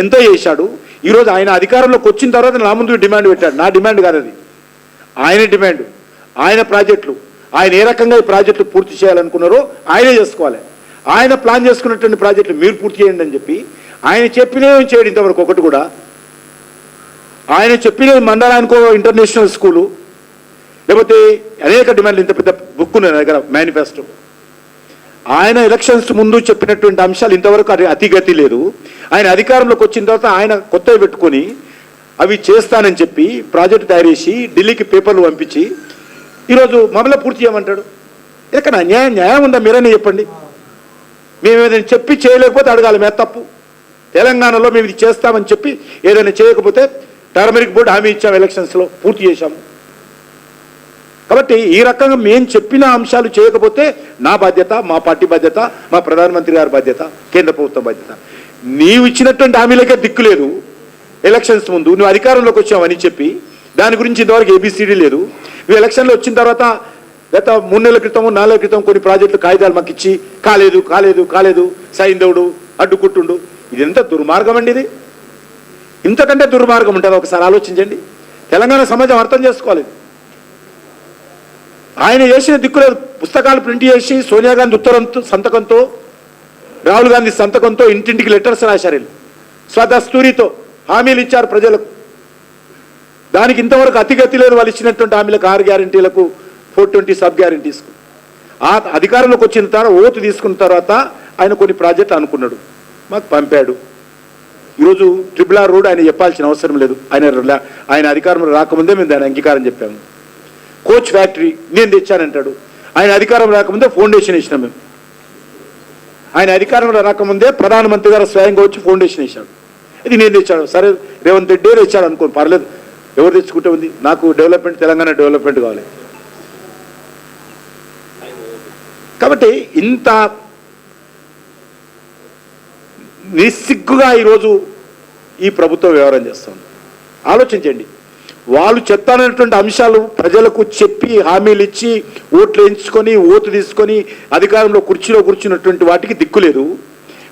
ఎంతో చేశాడు. ఈరోజు ఆయన అధికారంలోకి వచ్చిన తర్వాత నా ముందు డిమాండ్ పెట్టాడు. నా డిమాండ్ కాదు అది. ఆయన డిమాండ్. ఆయన ప్రాజెక్టులు. ఆయన ఏ రకంగా ఈ ప్రాజెక్టులు పూర్తి చేయాలనుకున్నారో ఆయనే చేసుకోవాలి. ఆయన ప్లాన్ చేసుకున్నటువంటి ప్రాజెక్టులు మీరు పూర్తి చేయండి అని చెప్పి ఆయన చెప్పినవి చేయడం ఇంతవరకు ఒకటి కూడా. ఆయన చెప్పిన మండలానికో ఇంటర్నేషనల్ స్కూలు. లేకపోతే అనేక డిమాండ్లు ఇంత పెద్ద బుక్ ఉన్నాయి దగ్గర మేనిఫెస్టో. ఆయన ఎలక్షన్స్ ముందు చెప్పినటువంటి అంశాలు ఇంతవరకు అది అతిగతి లేదు. ఆయన అధికారంలోకి వచ్చిన తర్వాత ఆయన కొత్తవి పెట్టుకొని అవి చేస్తానని చెప్పి ప్రాజెక్ట్ తయారు చేసి ఢిల్లీకి పేపర్లు పంపించి ఈరోజు మమ్మల్ని పూర్తి చేయమంటాడు. ఇక్కడ న్యాయం న్యాయం ఉందా మీరనే చెప్పండి. మేము ఏదైనా చెప్పి చేయలేకపోతే అడగాలి మేము తప్పు. తెలంగాణలో మేము ఇది చేస్తామని చెప్పి ఏదైనా చేయకపోతే టర్మరిక్ బోర్డు హామీ ఇచ్చాం ఎలక్షన్స్లో పూర్తి చేశాము. కాబట్టి ఈ రకంగా మేము చెప్పిన అంశాలు చేయకపోతే నా బాధ్యత మా పార్టీ బాధ్యత మా ప్రధానమంత్రి గారి బాధ్యత కేంద్ర ప్రభుత్వం బాధ్యత. నీవు ఇచ్చినటువంటి హామీలకే దిక్కు లేదు. ఎలక్షన్స్ ముందు నువ్వు అధికారంలోకి వచ్చావని చెప్పి దాని గురించి ఇంతవరకు ఏబిసిడి లేదు. నువ్వు ఎలక్షన్లో వచ్చిన తర్వాత గత మూడు నెలల క్రితం నాలుగు క్రితం కొన్ని ప్రాజెక్టులు కాగితాలు మాకు ఇచ్చి కాలేదు కాలేదు కాలేదు సైందవుడు అడ్డుకుంటుండు. ఇది ఎంత దుర్మార్గం అండి ఇది. ఇంతకంటే దుర్మార్గం ఉంటుంది? ఒకసారి ఆలోచించండి. తెలంగాణ సమాజం అర్థం చేసుకోవాలి. ఆయన చేసిన దిక్కులేదు పుస్తకాలు ప్రింట్ చేసి సోనియా గాంధీ ఉత్తరంతో సంతకంతో రాహుల్ గాంధీ సంతకంతో ఇంటింటికి లెటర్స్ రాశారు వీళ్ళు. స్వదస్తూరితో హామీలు ఇచ్చారు ప్రజలకు. దానికి ఇంతవరకు అతిగతి లేదు వాళ్ళు ఇచ్చినటువంటి హామీలకు ఆరు గ్యారంటీలకు ఫోర్ ట్వంటీ సబ్ గ్యారంటీస్కు ఆ అధికారంలోకి వచ్చిన తర్వాత ఓటు తీసుకున్న తర్వాత ఆయన కొన్ని ప్రాజెక్టులు అనుకున్నాడు. మాకు పంపాడు. ఈరోజు ట్రిపుల్ ఆర్ రోడ్ ఆయన చెప్పాల్సిన అవసరం లేదు. ఆయన ఆయన అధికారంలో రాకముందే మేము దాని అంగీకారం చెప్పాము. కోచ్ ఫ్యాక్టరీ నేను తెచ్చానంటాడు. ఆయన అధికారం రాకముందే ఫౌండేషన్ వేసినాం మేము. ఆయన అధికారంలో రాకముందే ప్రధానమంత్రి గారు స్వయంగా వచ్చి ఫౌండేషన్ వేశాడు. ఇది నేను తెచ్చాడు సరే రేవంత్ రెడ్డి తెచ్చాడు అనుకో పర్లేదు. ఎవరు తెచ్చుకుంటే ఉంది? నాకు డెవలప్మెంట్ తెలంగాణ డెవలప్మెంట్ కావాలి. కాబట్టి ఇంత నిస్సిగ్గుగా ఈరోజు ఈ ప్రభుత్వం వ్యవహారం చేస్తుంది ఆలోచించండి. వాళ్ళు చెప్తానటువంటి అంశాలు ప్రజలకు చెప్పి హామీలు ఇచ్చి ఓట్లు వేయించుకొని ఓటు తీసుకొని అధికారంలో కుర్చీలో కూర్చున్నటువంటి వాటికి దిక్కులేదు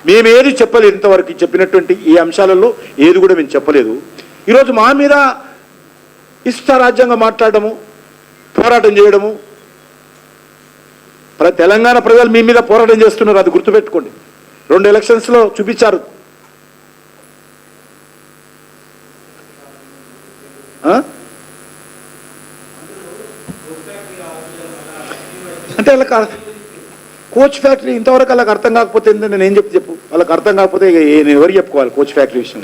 మేమేది చెప్పలేదు ఇంతవరకు చెప్పినటువంటి ఈ అంశాలలో ఏది కూడా మేము చెప్పలేదు. ఈరోజు మా మీద ఇష్టారాజ్యంగా మాట్లాడము పోరాటం చేయడము తెలంగాణ ప్రజలు మీ మీద పోరాటం చేస్తున్నారు అది గుర్తుపెట్టుకోండి. రెండు ఎలక్షన్స్లో చూపించారు అంటే వాళ్ళకి కోచ్ ఫ్యాక్టరీ ఇంతవరకు వాళ్ళకి అర్థం కాకపోతే ఏంటంటే నేను ఏం చెప్పి చెప్పు? వాళ్ళకి అర్థం కాకపోతే నేను ఎవరు చెప్పుకోవాలి కోచ్ ఫ్యాక్టరీ విషయం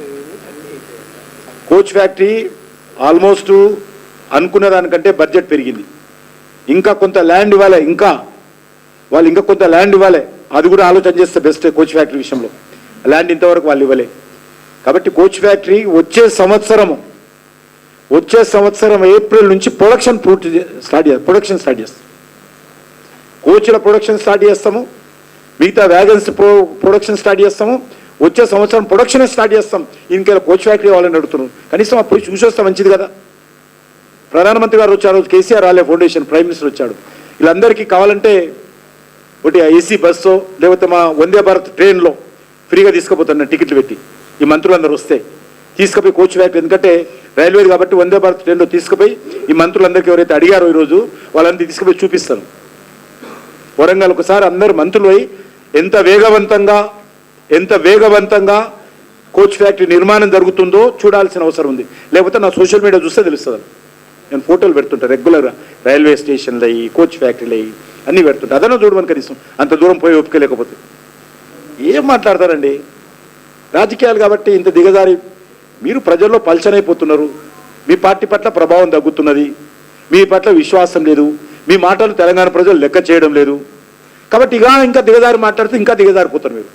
కోచ్ ఫ్యాక్టరీ ఆల్మోస్ట్ అనుకున్న దానికంటే బడ్జెట్ పెరిగింది. ఇంకా కొంత ల్యాండ్ ఇవ్వాలి ఇంకా. వాళ్ళు ఇంకా కొంత ల్యాండ్ ఇవ్వాలి. అది కూడా ఆలోచన చేస్తే బెస్ట్ కోచ్ ఫ్యాక్టరీ విషయంలో. ల్యాండ్ ఇంతవరకు వాళ్ళు ఇవ్వలే. కాబట్టి కోచ్ ఫ్యాక్టరీ వచ్చే సంవత్సరము వచ్చే సంవత్సరం ఏప్రిల్ నుంచి ప్రొడక్షన్ పూర్తి స్టార్ట్ చేస్తాం ప్రొడక్షన్ స్టార్ట్ చేస్తాం. కోచ్ల ప్రొడక్షన్ స్టార్ట్ చేస్తాము. మిగతా వ్యాగన్స్ ప్రొడక్షన్ స్టార్ట్ చేస్తాము. వచ్చే సంవత్సరం ప్రొడక్షన్ స్టార్ట్ చేస్తాం. ఇంకా కోచ్ ఫ్యాక్టరీ వాళ్ళని అడుగుతున్నాం. కనీసం అప్పుడు చూసేస్తే చూసి వస్తే మంచిది కదా. ప్రధానమంత్రి గారు వచ్చారు. కేసీఆర్ రాలే ఫౌండేషన్ ప్రైమ్ మినిస్టర్ వచ్చాడు. వీళ్ళందరికీ కావాలంటే ఒకటి ఏసీ బస్సు లేకపోతే మా వందే భారత్ ట్రైన్లో ఫ్రీగా తీసుకుపోతున్నా టికెట్లు పెట్టి. ఈ మంత్రులందరూ వస్తే తీసుకుపోయి కోచ్ ఫ్యాక్టరీ ఎందుకంటే రైల్వే కాబట్టి వందే భారత్ ట్రైన్లో తీసుకుపోయి ఈ మంత్రులందరికీ ఎవరైతే అడిగారో ఈరోజు వాళ్ళందరికీ తీసుకుపోయి చూపిస్తాను. వరంగల్ ఒకసారి అందరు మంత్రులు అయి ఎంత వేగవంతంగా ఎంత వేగవంతంగా కోచ్ ఫ్యాక్టరీ నిర్మాణం జరుగుతుందో చూడాల్సిన అవసరం ఉంది. లేకపోతే నా సోషల్ మీడియా చూస్తే తెలుస్తుంది నేను ఫోటోలు పెడుతుంటా రెగ్యులర్గా. రైల్వే స్టేషన్లు అయ్యి కోచ్ ఫ్యాక్టరీలు అయ్యి అన్నీ పెడుతుంటా. అదనో చూడమని కనీసం అంత దూరం పోయి ఒప్పుకోలేకపోతే. ఏం మాట్లాడతారండి? రాజకీయాలు కాబట్టి ఇంత దిగజారి మీరు ప్రజల్లో పల్చనైపోతున్నారు. మీ పార్టీ పట్ల ప్రభావం తగ్గుతున్నది. మీ పట్ల విశ్వాసం లేదు. మీ మాటలు తెలంగాణ ప్రజలు లెక్క చేయడం లేదు. కాబట్టి ఇక ఇంకా దిగజారి మాట్లాడితే ఇంకా దిగజారిపోతారు మీరు.